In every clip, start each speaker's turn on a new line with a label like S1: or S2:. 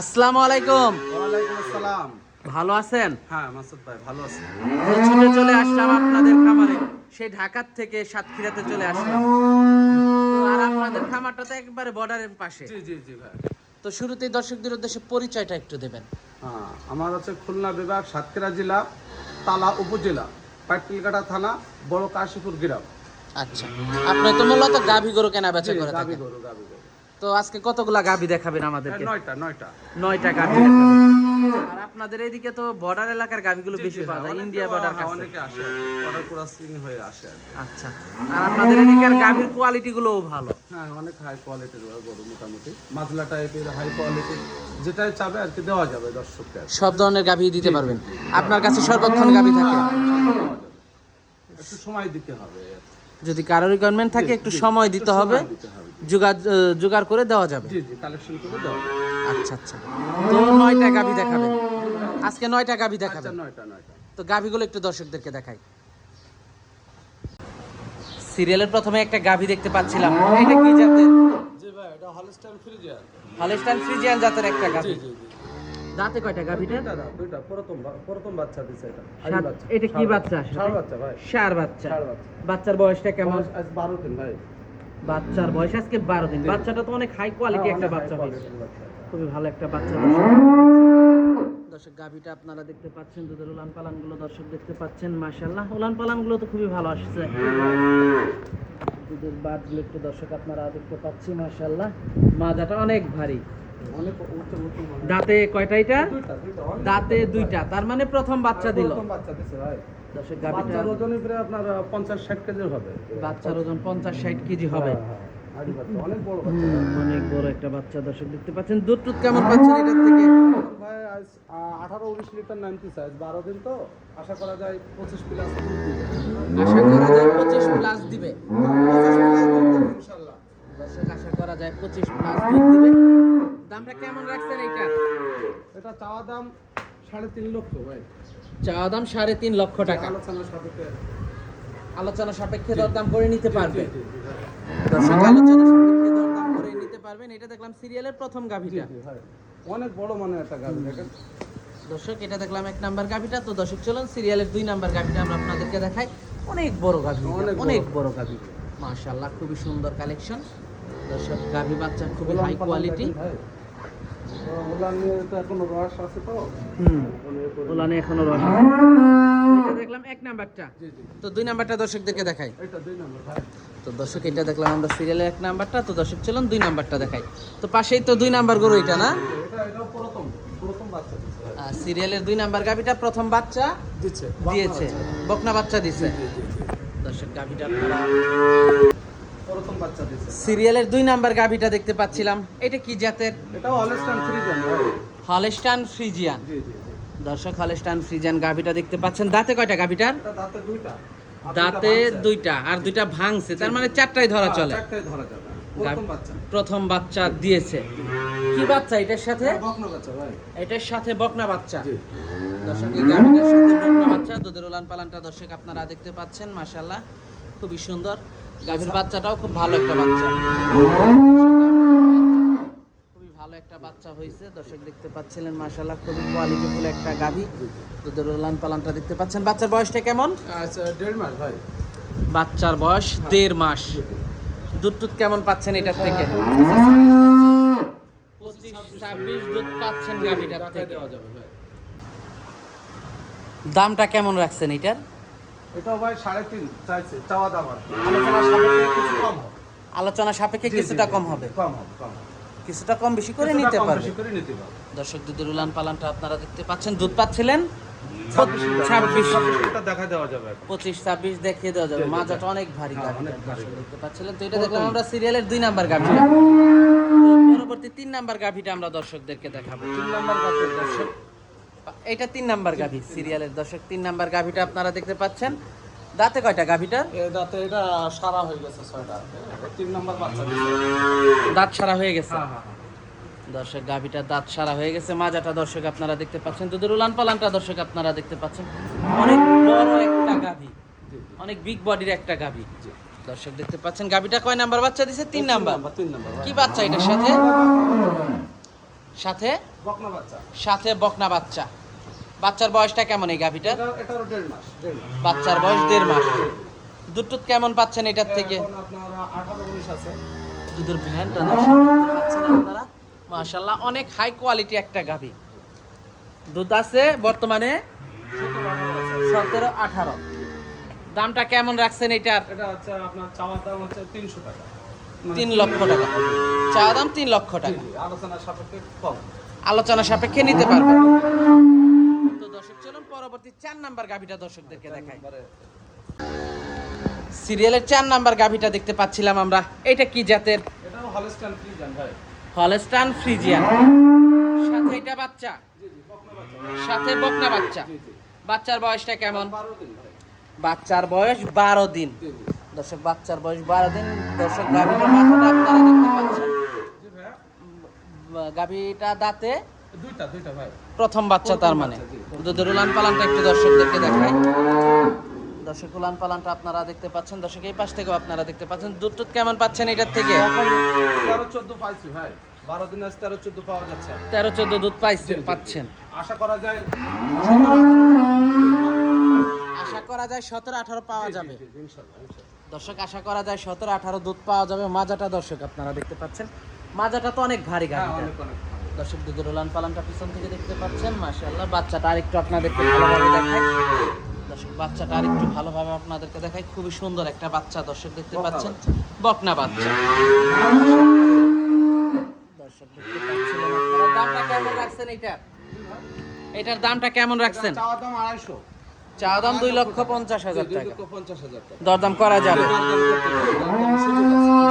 S1: আসসালামু আলাইকুম।
S2: ওয়ালাইকুম আসসালাম।
S1: ভালো আছেন?
S2: হ্যাঁ মাসুদ ভাই ভালো আছি।
S1: ছুটে চলে আসলাম আপনাদের খামারে। সেই ঢাকার থেকে সাতক্ষীরাতে চলে আসলাম। আর আপনাদের খামারটা তো একবারে বর্ডারের পাশে।
S2: জি জি জি ভাই।
S1: তো শুরুতেই দর্শকদের উদ্দেশ্যে পরিচয়টা একটু দেবেন।
S2: হ্যাঁ আমার হচ্ছে খুলনা বিভাগ সাতক্ষীরা জেলা তালা উপজেলা পাটকিলকাটা থানা বড় কাশীপুর গ্রাম।
S1: আচ্ছা। আপনি তো মূলত গাভী গরু কেনা বেচা করে থাকেন
S2: গরু গাবি গরু।
S1: তো আজকে কতগুলা গাভী দেখাবেন আমাদেরকে?
S2: নয়টা নয়টা।
S1: নয়টা গাভী আর আপনাদের এইদিকে তো বর্ডার এলাকার গাভীগুলো
S2: জি,
S1: বেশি পাওয়া যায় ইন্ডিয়া বর্ডার কাছে।
S2: অনেকে আসে অর্ডার করা সিং হয়ে আসে
S1: আচ্ছা। আর আপনাদের এদিকের গাভীর কোয়ালিটি গুলোও ভালো।
S2: হ্যাঁ অনেক হাই কোয়ালিটির গরু মোটামুটি। মাজলা টাইপের হাই কোয়ালিটির যেটাই চাবে আর কি দেওয়া যাবে দর্শককে
S1: সব ধরনের গাভী দিতে পারবেন। আপনার কাছে সর্বক্ষণ গাভী থাকে?
S2: একটু সময় দিতে হবে।
S1: যদি কারোর রিকোয়ারমেন্ট থাকে একটু সময় দিতে হবে জোগাড় করে দেওয়া যাবে।
S2: কালেকশন করে দেওয়া
S1: আচ্ছা আচ্ছা। তো নয়টা গাভী দেখাবেন আজকে নয়টা গাভি
S2: আচ্ছা নয়টা
S1: তো গাভিগুলো একটু দর্শকদেরকে দেখাই। সিরিয়ালের প্রথমে একটা গাভি দেখতে পাচ্ছিলাম। এটা কি জাতের?
S2: জি ভাই এটা হলস্টাইন ফ্রিজিয়ান।
S1: হলিস্টান ফ্রিজিয়ান জাতের একটা গাভী।
S2: জি জি।
S1: দাঁতে কয়টা গাভীটা
S2: দুইটা প্রথম প্রথম বাচ্চা দিছে এটা।
S1: এটা কি বাচ্চা?
S2: ষাঁড় বাচ্চা ভাই।
S1: সার বাচ্চা। বাচ্চার বয়সটা কেমন?
S2: আজ 12 দিন ভাই।
S1: বাচ্চার বয়স আজকে বারো দিন। বাচ্চাটা তো অনেক হাই কোয়ালিটি
S2: হ্যাঁ,
S1: একটা বাচ্চা হয়েছে। খুবই ভালো একটা বাচ্চা দর্শক গাভিটা আপনারা দেখতে পাচ্ছেন দুধের উলান পালানগুলো দর্শক দেখতে পাচ্ছেন মাশাল্লাহ উলান পালানগুলো তো খুবই ভালো আসছে। দুধের বাটগুলো একটু দর্শক আপনারা দেখতে পাচ্ছি মাশাল্লাহ মাজাটা অনেক ভারী। দাঁতে কয়টা এটা দাঁতে দুইটা। তার মানে প্রথম বাচ্চা দিল। দর্শক গাভিটা
S2: বাচ্চার প্রায় আপনার 50 60 কেজির হবে।
S1: বাচ্চার ওজন পঞ্চাশ ষাট কেজি হবে।
S2: হ্যাঁ, হ্যাঁ, অনেক বড়
S1: অনেক বড় একটা বাচ্চা দর্শক দেখতে পাচ্ছেন। দুধ টুধ কেমন পাচ্ছেন এটার থেকে?
S2: ভাই আজ আঠারো উনিশ লিটার বারো দিন তো। আশা করা যায় পঁচিশ প্লাস
S1: আশা করা যায় পঁচিশ প্লাস দিবে।
S2: ইনশাল্লাহ।
S1: আশা করা যায় পঁচিশ প্লাস দিবে। দামটা কেমন রাখছেন এইটা?
S2: এটা চাওয়া দাম সাড়ে তিন লক্ষ ভাই।
S1: চাওয়া দাম সাড়ে তিন লক্ষ টাকা।
S2: আলোচনা সাপেক্ষে।
S1: আলোচনা সাপেক্ষে দরদাম করে নিতে পারবে। দর্শক আলোচনা সাপেক্ষে দরদাম করে নিতে পারবেন। এটা দেখলাম সিরিয়ালের প্রথম গাভিটা।
S2: অনেক বড় মানে একটা গাড়ি দেখেন।
S1: দর্শক এটা দেখলাম এক নাম্বার গাভিটা। তো দর্শক চলুন সিরিয়ালের দুই নাম্বার গাভিটা আমরা আপনাদেরকে দেখাই। অনেক বড় গাভি
S2: অনেক বড়।
S1: অনেক বড় গাভি। মাশাআল্লাহ খুবই সুন্দর কালেকশন দর্শক গাভি বাচ্চা খুবই হাই কোয়ালিটি
S2: এখনও রস আছে তো।
S1: হুম
S2: অনেক করে-
S1: ওলানে এখনও রস আছে। দেখলাম এক নাম্বারটা।
S2: জি জি।
S1: তো দুই নাম্বারটা দর্শকদেরকে দেখাই।
S2: এটা দুই নম্বর
S1: তো দর্শক এটা দেখলাম আমরা সিরিয়ালের এক নাম্বারটা তো দর্শক চলুন দুই নাম্বারটা দেখাই। তো পাশেই তো দুই নাম্বার গরু এটা না?
S2: এটা এটাও প্রথম প্রথম বাচ্চা দিচ্ছে ভাই।
S1: আহ, সিরিয়ালের দুই নাম্বার গাভিটা প্রথম বাচ্চা দিয়েছে। বকনা বাচ্চা। দিছে। দর্শক গাভিটা
S2: বাচ্চা
S1: সিরিয়ালের দুই নাম্বার গাভিটা দেখতে পাচ্ছিলাম। এটা কি জাতের?
S2: অলস্টান ফ্রিজিয়ান ভাই।
S1: হলেস্টান ফ্রিজিয়ান
S2: জি জি জি।
S1: দর্শক হলেস্টান ফ্রিজিয়ান গাভিটা দেখতে পাচ্ছেন। দাঁতে কয়টা গাভিটার?
S2: দাঁতে দুইটা। আর
S1: দাঁতে
S2: দুইটা ভাঙছে।
S1: আর দুইটা ভাঙছে। তার মানে চারটাই ধরা
S2: হ্যাঁ,
S1: চলে।
S2: ধরা প্রথম বাচ্চা।
S1: দিয়েছে। কি বাচ্চা এটার সাথে?
S2: এটা
S1: এটার সাথে বকনা বাচ্চা। দর্শক গাভিটার সাথে বকনা বাচ্চা। দুধের উলান পালানটা দর্শক আপনারা দেখতে পাচ্ছেন মাশাল্লাহ খুবই সুন্দর। গাভীর বাচ্চাটাও খুব ভালো একটা বাচ্চা। খুবই ভালো একটা বাচ্চা হয়েছে। দর্শক দেখতে পাচ্ছিলেন মাশাল্লাহ খুবই কোয়ালিটিফুল একটা গাভী। দুধের উলান পালানটা দেখতে পাচ্ছেন। বাচ্চার বয়সটা কেমন?
S2: আচ্ছা দেড় মাস ভাই।
S1: বাচ্চার বয়স দেড় মাস। দুধ টুধ কেমন পাচ্ছেন এটার থেকে? পঁচিশ ছাব্বিশ দুধ পাচ্ছেন গাভীটার থেকে। দামটা কেমন রাখছেন এটার?
S2: এটাও ভাই সাড়ে তিন চাইছে চাওয়া দাম আর আলোচনা সাপেক্ষে কিছু কম হবে।
S1: আলোচনা সাপেক্ষে কিছুটা কম হবে।
S2: কম হবে কম হবে।
S1: কিছুটা কম বেশি করে নিতে পারবে।
S2: বেশি করে নিতে পারবে।
S1: দর্শক দুধের উলান পালানটা আপনারা দেখতে পাচ্ছেন। দুধ পাচ্ছিলেন। পঁচিশ ছাব্বিশ। দেখিয়ে দেওয়া যাবে। মাজাটা অনেক ভারী
S2: হ্যাঁ,
S1: গাভী
S2: ভারী। গাভী।
S1: দেখতে পাচ্ছিলেন। তো এটা দেখলাম আমরা সিরিয়ালের দুই নাম্বার গাভীটা তো পরবর্তী তিন নাম্বার গাভীটা আমরা দর্শকদেরকে দেখাবো। তিন নাম্বার গাভী দর্শক এটা তিন নাম্বার গাভী সিরিয়ালের দর্শক। তিন নাম্বার গাভীটা আপনারা দেখতে পাচ্ছেন। দাঁতে কয়টা গাভীটার
S2: দাঁতে এটা সারা হয়ে গেছে ছয়টা। তিন নম্বর বাচ্চা
S1: দাঁত সারা হয়ে গেছে?
S2: হ্যাঁ হ্যাঁ হ্যাঁ।
S1: দর্শক গাভিটা দাঁত সারা হয়ে গেছে। মাজাটা দর্শক আপনারা দেখতে পাচ্ছেন। দুধের উলান পালানটা দর্শক আপনারা দেখতে পাচ্ছেন। অনেক বড় একটা গাভি। অনেক বিগ বডির একটা গাভি। দর্শক দেখতে পাচ্ছেন গাভিটা কয় নাম্বার বাচ্চা দিছে? তিন নাম্বার।
S2: তিন নাম্বার
S1: কি বাচ্চা এটার সাথে? সাথে? সাথে বকনা বাচ্চা। বাচ্চার বয়সটা কেমন এই
S2: মাস
S1: বাচ্চার বয়স দেড় মাস। দুধ কেমন পাচ্ছেন এটার থেকে? দুধের ভ্যানটা আপনারা? মাশাল্লাহ অনেক হাই কোয়ালিটি একটা গাভি। দুধ আছে বর্তমানে সতেরো আঠারো। দামটা কেমন রাখছেন এটার?
S2: এটা হচ্ছে আপনার চাওয়ার দাম হচ্ছে তিনশো টাকা।
S1: তিন লক্ষ টাকা। চা দাম তিন লক্ষ টাকা।
S2: আলোচনার সাপেক্ষে কম।
S1: আলোচনা সাপেক্ষে নিতে পারবে। তো দর্শক চলুন পরবর্তী চার নাম্বার গাভিটা দর্শকদেরকে দেখাই। সিরিয়ালের চার নাম্বার গাভিটা দেখতে পাচ্ছিলাম আমরা। এটা কি জাতের? হলস্টান ফ্রিজিয়ান সাথে এটা বাচ্চা। সাথে বকনা বাচ্চা। বাচ্চার বয়সটা কেমন? বাচ্চার বয়স বারো দিন। দর্শক বাচ্চার বয়স বারো দিন। দর্শক গাভিটার মাথাটা আপনারা দেখতে পাচ্ছেন। গাভিটা দাঁতে?
S2: দুইটা দুইটা ভাই।
S1: প্রথম বাচ্চা তার মানে। দুধের উলান পালানটা একটু দর্শকদেরকে দেখাই। দর্শক উলান পালানটা আপনারা দেখতে পাচ্ছেন। দর্শক এই পাশ থেকেও আপনারা দেখতে পাচ্ছেন। দুধ টুধ কেমন পাচ্ছেন এটার থেকে?
S2: তেরো চোদ্দ পাইছি ভাই। বারো দিন আজ তেরো চোদ্দ পাওয়া যাচ্ছে।
S1: তেরো চোদ্দ দুধ পাইছেন পাচ্ছেন।
S2: আশা করা যায়
S1: আশা করা যায় সতেরো আঠারো পাওয়া যাবে। দর্শক আশা করা যায় সতেরো আঠারো দুধ পাওয়া যাবে। মাজাটা দর্শক আপনারা দেখতে পাচ্ছেন। মাজাটা তো অনেক ভারী
S2: হ্যাঁ,
S1: গাড়ি
S2: অনেক, অনেক।
S1: দর্শক দুধের উলান পালানটা পিছন থেকে দেখতে পাচ্ছেন। মাশাআল্লাহ বাচ্চাটা আরেকটু আপনাদেরকে ভালোভাবে দেখায়। দর্শক বাচ্চাটা আরেকটু ভালোভাবে আপনাদেরকে দেখায়। খুবই সুন্দর একটা বাচ্চা দর্শক দেখতে পাচ্ছেন। বকনা বাচ্চা। দর্শক দেখতে পাচ্ছিলেন দামটা কেমন রাখছেন এটার এটার দামটা কেমন রাখছেন?
S2: চাওয়া দাম আড়াইশো।
S1: দাম দুই লক্ষ পঞ্চাশ হাজার টাকা।
S2: পঞ্চাশ হাজার
S1: দরদাম করা যাবে।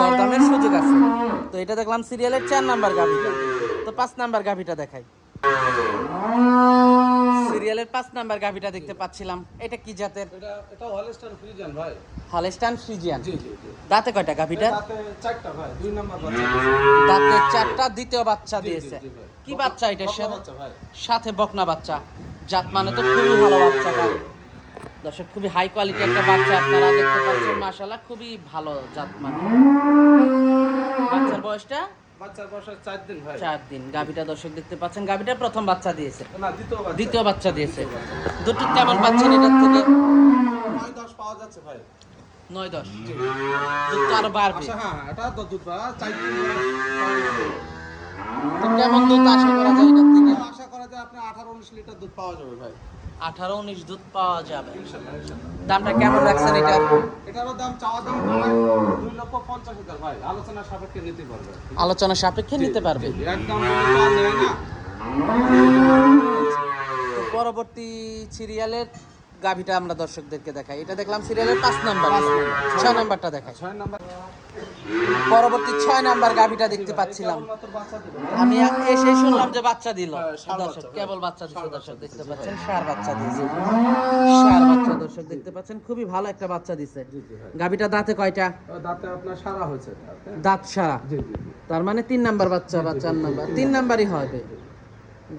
S2: দরদামের সুযোগ আছে।
S1: তো এটা দেখলাম সিরিয়ালের চার নাম্বার গাভিটা। তো পাঁচ নাম্বার গাভিটা দেখাই। সিরিয়ালের পাঁচ নাম্বার গাভিটা দেখতে পাচ্ছিলাম। এটা কি জাতের?
S2: এটা এটা হলস্টাইন ফ্রিজান ভাই।
S1: হলেস্টান ফ্রিজিয়ান
S2: জি জি
S1: দাঁতে কয়টা গাভিটা?
S2: তাতে চারটা ভাই দুই নাম্বার বাচ্চা।
S1: দাঁতে চারটা দ্বিতীয় বাচ্চা দিয়েছে। কি বাচ্চা এটা সাথে
S2: বাচ্চা ভাই।
S1: সাথে বকনা বাচ্চা। জাত মানে তো খুবই ভালো বাচ্চাটা দর্শক খুবই হাই কোয়ালিটি একটা বাচ্চা আপনারা দেখতে পাচ্ছেন। মাশাআল্লাহ খুবই ভালো জাত মানে। বাচ্চার বয়সটা?
S2: বাচ্চার বয়স চার দিন ভাই।
S1: চার দিন। গাভিটা দর্শক দেখতে পাচ্ছেন। গাভিটা প্রথম বাচ্চা দিয়েছে।
S2: না দ্বিতীয় বাচ্চা।
S1: দিয়েছে। দুটো কেমন পাচ্ছেন এটার থেকে
S2: নয় দশ পাওয়া যাচ্ছে ভাই।
S1: নয় দশ। দুধ তো আরও বাড়বে।
S2: আচ্ছা হ্যাঁ এটা তো দুধ চার
S1: কেমন দুধ আশা করা যায় এটার থেকে
S2: আশা করা যায় আপনার আঠারো উনিশ লিটার দুধ পাওয়া যাবে ভাই।
S1: আঠারো উনিশ দুধ পাওয়া যাবে। দামটা কেমন রাখছেন এটা?
S2: এটারও দাম চাওয়া দাম দুই লক্ষ পঞ্চাশ হাজার ভাই। আলোচনা সাপেক্ষে নিতে পারবে।
S1: আলোচনা সাপেক্ষে নিতে পারবে।
S2: একদম
S1: পরবর্তী সিরিয়ালের গাভিটা আমরা দর্শকদেরকে দেখাই। এটা দেখলাম সিরিয়ালের পাঁচ নাম্বার। ছয় নাম্বারটা দেখাই।
S2: ছয় নাম্বার
S1: পরবর্তী ছয় নাম্বার গাভিটা দেখতে পাচ্ছিলাম। আমি এসে শুনলাম যে বাচ্চা দিল।
S2: হ্যাঁ,
S1: দর্শক কেবল বাচ্চা দিচ্ছে দর্শক দেখতে পাচ্ছেন সার বাচ্চা দিয়েছে। সার বাচ্চা দর্শক দেখতে পাচ্ছেন খুবই ভালো একটা বাচ্চা দিছে।
S2: জি
S1: গাভিটা দাঁতে কয়টা?
S2: দাঁতে আপনার সারা হয়েছে দাঁত
S1: সারা। তার মানে তিন নাম্বার বাচ্চা বা চার নাম্বার। তিন নাম্বারই হবে।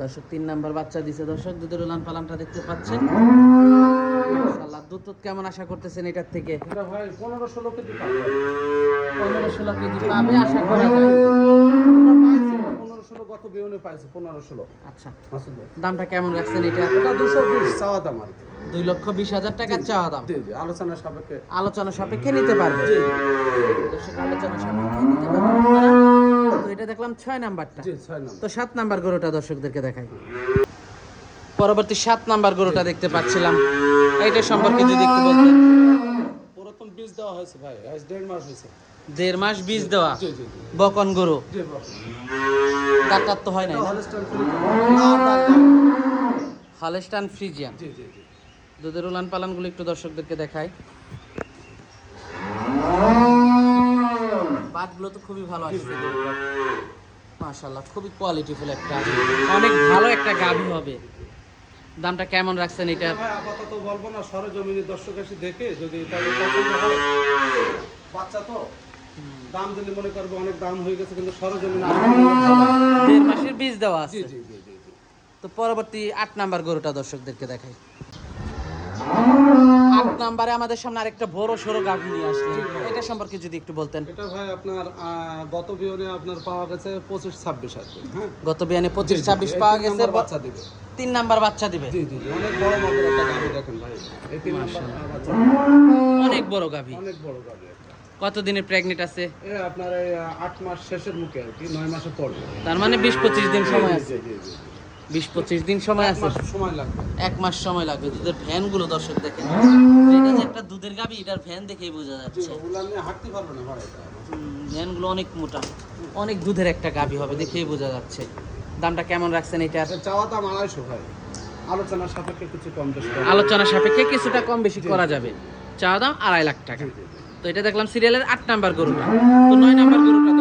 S1: দর্শক তিন নাম্বার বাচ্চা দিছে। দর্শক দুধের উলান পালানটা দেখতে পাচ্ছেন। মাশাআল্লাহ দুধ কেমন আশা করতেছেন এটার থেকে?
S2: এটা ভাই পনেরো ষোলো কেজি পাবে
S1: পনেরো ষোলো কেজি পাবে আশা করা যায়
S2: পনেরো ষোলো গত বিয়নে পাইছে পনেরো ষোলো
S1: আচ্ছা দামটা কেমন রাখছেন এটা?
S2: এটা দুশো বিশ চাওয়া দাম আর
S1: দুই লক্ষ বিশ হাজার টাকা চাওয়া দাম।
S2: আলোচনা সাপেক্ষে।
S1: আলোচনা সাপেক্ষে নিতে পারবে। আলোচনা সাপেক্ষে নিতে পারবে এটা দেখলাম ছয় নাম্বারটা। তো সাত নাম্বার গরুটা দর্শকদেরকে দেখাই। পরবর্তী সাত নাম্বার গরুটা দেখতে পাচ্ছিলাম। এইটা সম্পর্কে যদি একটু বলতেন।
S2: প্রথম বীজ দেওয়া হয়েছে ভাই আজ দেড় মাস হয়েছে।
S1: দেড় মাস বীজ দেওয়া? বকন গরু? ডাক্তার তো হয় নাই
S2: এটা
S1: না? Holstein Friesian? দুধের উলান পালানগুলো একটু দর্শকদেরকে দেখাই। বাটগুলো তো খুবই ভালো আসছে। মাশাল্লাহ খুবই কোয়ালিটিফুল একটা। অনেক ভালো একটা গাভী হবে। দামটা কেমন রাখছেন এটা?
S2: আপাতত বলব না সরজমিনের দর্শক এসে দেখে যদি হয় বাচ্চা তো দাম দিলে মনে করবে অনেক দাম হয়ে গেছে কিন্তু সরজমিনী
S1: দেড় মাসের বীজ দেওয়া আছে? তো পরবর্তী আট নাম্বার গরুটা দর্শকদেরকে দেখাই। নাম্বারে আমাদের সামনে আরেকটা বড় সড়ো গাভী নিয়ে আসলেন। এটা সম্পর্কে যদি একটু বলতেন।
S2: এটা ভাই আপনার গত বিয়নে আপনার পাওয়া গেছে পঁচিশ ছাব্বিশ আর হ্যাঁ
S1: গত বিয়ানে পঁচিশ ছাব্বিশ পাওয়া গেছে
S2: বাচ্চা দিবে।
S1: তিন নাম্বার বাচ্চা দিবে।
S2: জি জি জি, অনেক বড় মাপের একটা গাভি দেখেন ভাই। এই তিন নাম্বার
S1: অনেক বড় গাভী।
S2: অনেক বড় গাভি
S1: কত দিনের প্রেগনেন্ট আছে?
S2: আপনার আট মাস শেষের মুখে আর কি নয় মাসে পড়বে।
S1: তার মানে বিশ পঁচিশ দিন সময় আছে। বিশ পঁচিশ দিন সময় আছে।
S2: সময় লাগবে।
S1: এক মাস সময় লাগবে। দুধের ফ্যানগুলো দর্শক দেখেন। এটা যে একটা দুধের গাবি এটার ফ্যান দেখেই বোঝা যাচ্ছে।
S2: হাঁটতে পারবে না
S1: অনেক মোটা। অনেক দুধের একটা গাবি হবে দেখেই বোঝা যাচ্ছে। দামটা কেমন রাখছেন এটার?
S2: এটা চাওয়া দাম আড়াইশো ভাই। আলোচনার সাপেক্ষে কিছু কম বেশি করা
S1: আলোচনা সাপেক্ষে কিছুটা কম বেশি করা যাবে। চাওয়া দাম আড়াই লাখ টাকা। তো এটা দেখলাম সিরিয়ালের আট নাম্বার গরুটা। তো নয় নাম্বার গরুটা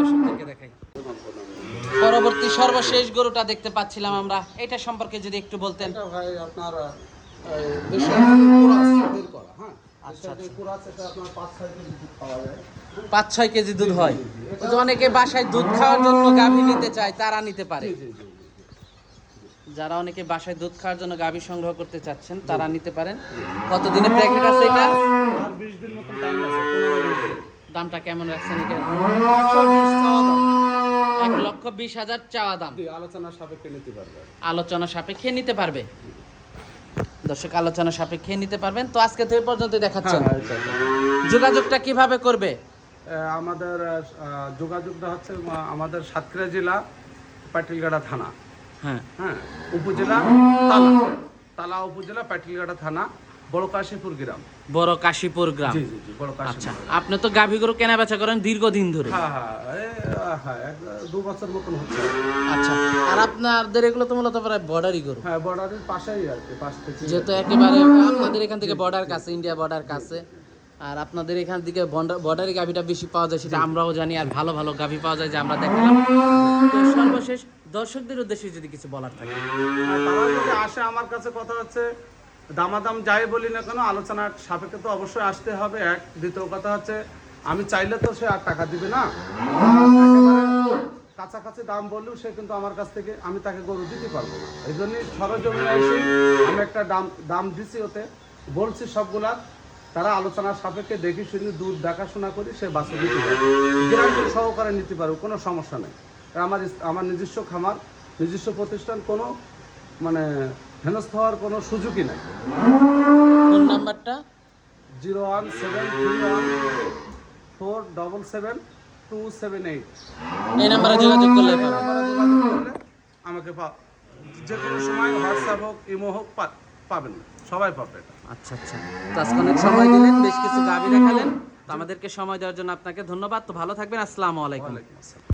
S1: পরবর্তী সর্বশেষ গরুটা দেখতে পাচ্ছিলাম আমরা। এটা সম্পর্কে যদি একটু বলতেন।
S2: ভাই আপনার হ্যাঁ?
S1: আচ্ছা,
S2: আপনার পাঁচ ছয় কেজি দুধ
S1: হয়। অনেকে বাসায় দুধ খাওয়ার জন্য গাভী নিতে চায় তারা নিতে পারে। যারা অনেকে বাসায় দুধ খাওয়ার জন্য গাভী সংগ্রহ করতে চাচ্ছেন তারা নিতে পারেন। কতদিনে প্রেগনেন্ট আছে এটা?
S2: আর 20 দিন মতন টাইম আছে, 15 দিন।
S1: দামটা কেমন রাখছেন এটা
S2: 120 চাওয়া দাম।
S1: এক লক্ষ বিশ হাজার চাওয়া দাম।
S2: জি, আলোচনার সাপেক্ষে নিতে পারবে।
S1: আলোচনা সাপেক্ষে নিতে পারবে। দর্শক আলোচনা সাপেক্ষে নিতে পারবেন। তো আজকে এই পর্যন্ত দেখাচ্ছেন।
S2: হ্যাঁ, এটা।
S1: যোগাযোগটা কীভাবে করবে?
S2: আমাদের যোগাযোগটা হচ্ছে আমাদের সাতক্ষীরা জেলা পাটিলগাড়া থানা।
S1: হ্যাঁ।
S2: হ্যাঁ উপজেলা তালা। তালা উপজেলা পাটিলগাড়া থানা। বড় কাশীপুর গ্রাম।
S1: বড় কাশীপুর গ্রাম।
S2: জি জি জি বড়
S1: আচ্ছা আপনি তো গাভী গরু কেনা বেচা করেন দীর্ঘদিন ধরে।
S2: হ্যাঁ হ্যাঁ হ্যাঁ দু বছর মতন হচ্ছে।
S1: আচ্ছা আর আপনাদের এগুলো তো মূলত প্রায় বর্ডারই গরু।
S2: হ্যাঁ বর্ডারের পাশেই আর কি পাশ থেকে।
S1: যেহেতু একেবারে আপনাদের এখান থেকে বর্ডার কাছে ইন্ডিয়া বর্ডার কাছে আর আপনাদের এখান থেকে বর্ডারি গাভিটা বেশি পাওয়া যায় সেটা আমরাও জানি আর ভালো ভালো গাভি পাওয়া যায় যে আমরা দেখলাম। তো সর্বশেষ দর্শকদের উদ্দেশ্যে যদি কিছু বলার থাকে।
S2: আর তারা যদি আসে আমার কাছে কথা হচ্ছে দামাদাম যাই বলি না কেন, আলোচনার সাপেক্ষে তো অবশ্যই আসতে হবে। এক, দ্বিতীয় কথা হচ্ছে, আমি চাইলে তো সে আর টাকা দিবে না। কাছাকাছি দাম বললেও সে কিন্তু আমার কাছ থেকে, আমি তাকে গরু দিতে পারব না। এই জন্যই সরজমিনে এসে আমি একটা দাম দাম দিছি ওতে। বলছি সবগুলা, তারা আলোচনার সাপেক্ষে দেখি শুনি, দূর দেখাশোনা করি, সে বাসে দিতে পারবে সহকারে নিতে পারব, কোনো সমস্যা নেই। আমার আমার নিজস্ব খামার, নিজস্ব প্রতিষ্ঠান, কোনো মানে হেনস্থ হওয়ার কোনো সুযোগই নাই।
S1: ফোন নাম্বারটা?
S2: Zero one seven three one four double seven two seven eight.
S1: এই নাম্বারে যোগাযোগ করলে
S2: আমাকে পা যে কোনো সময় হোয়াটসঅ্যাপ হোক ইমো হোক পাবেন সবাই পাবে
S1: আচ্ছা আচ্ছা। তো আজকে অনেক সময় দিলেন বেশ কিছু গাভি দেখালেন তো আমাদেরকে সময় দেওয়ার জন্য আপনাকে ধন্যবাদ। তো ভালো থাকবেন। আসসালামু আলাইকুম।